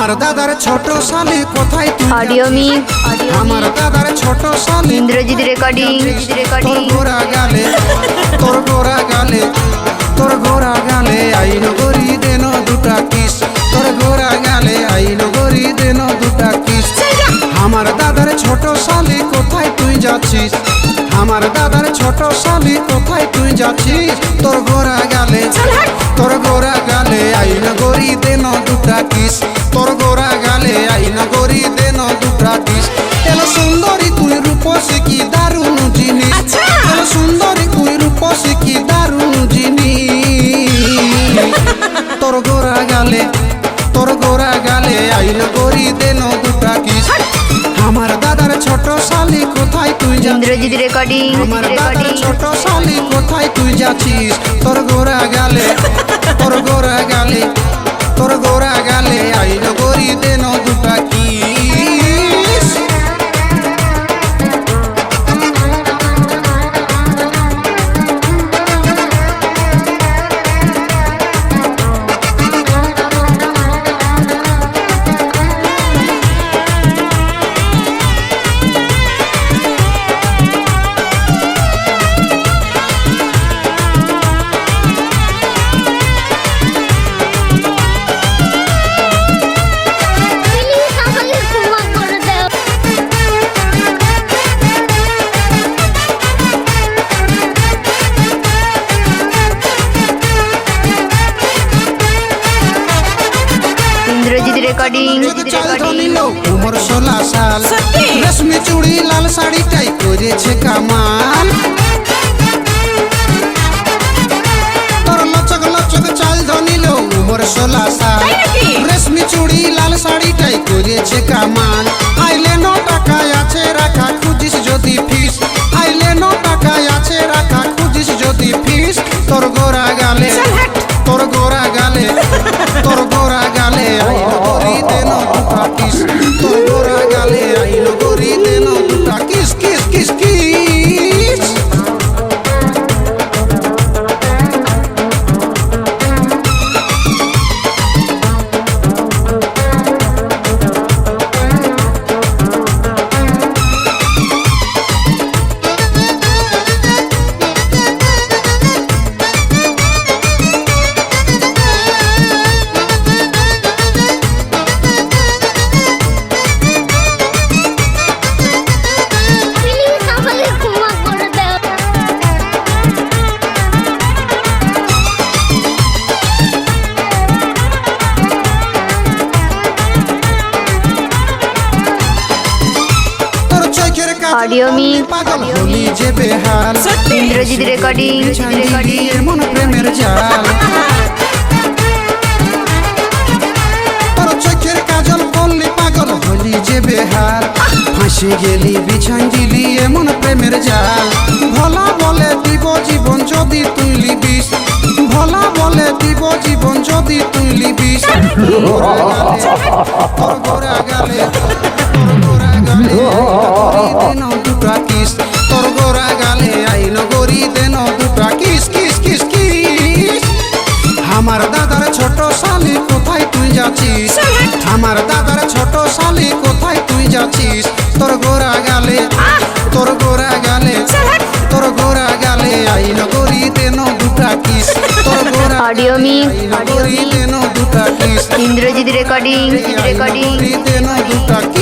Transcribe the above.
আমার দাদার ছোট শালি কোথায় তুই অডিও মিক আমার দাদার ছোট শালি ইন্দ্রজিৎ রেকর্ডিং। তোর রেকর্ডিং গোরা গালে তোর গোরা গালে তোর গোরা গালে আইন গরি দেন দুটা কিস। তোর গোরা গালে আইন গরি দেন দুটা কিস। আমার দাদার ছোট শালি কোথায় তুই যাচ্ছিস? আমার দাদার ছোট শালি কোথায় তুই যাচ্ছিস? তোর গোরা গালে তোর গোরা গালে আইন গরি দেন দুটা কিস। গালে তোর গোরা গালে আইল গরি দেন দুটা কিস। আমার দাদার ছোট শালি কোথায় তুই ইন্দ্রজিৎ রেকর্ডিং আমার দাদার ছোট শালি কোথায় তুই যাচ্ছিস? তোর গোরা গালে তোর গোরা গালে তোর গোরা গালে আইল গরি দেন দুটা কিস। ইন্দ্রজিৎ রেকর্ডিং উমর ষোলা সাল? রেশমি চুড়ি লাল শাড়িটাই করেছে কামাল তোর লচক লচক চাল ধনিল উমর ষোলা সাল? রেশমি চুড়ি লাল শাড়িটাই করেছে কামাল আইলে ন টাকায় আছে রাখা খুঁজিস যদি ফিস আইলে ন টাকায় আছে রাখা খুঁজিস যদি ফিস তোর গোরা গালে তোর গোরা Thank you. যে বেহাল ইন্দ্রজিৎ রেকর্ডিং প্রেমের জাল ফাঁসে গেলি বিছান দিলি এমন প্রেমের জাল ভোলা বলে দিব জীবন যদি তুই লিবিস ভোলা বলে দিব জীবন যদি তুই লিবিস তোর গালে আমার দাদার ছোট শালি কোথায় তুই যাচ্ছিস? আমার দাদার ছোট শালি কোথায় তুই যাচ্ছিস? তোর গোরা গালে তোর গোরা গালে তোর গোরা গালে আইন গরি দেন দুটা কিস তোর গোরা অডিও মিক আইন গরি দেন দুটা কিস ইন্দ্রজিৎ রেকর্ডিং রেকর্ডিং দেন দুটা কিস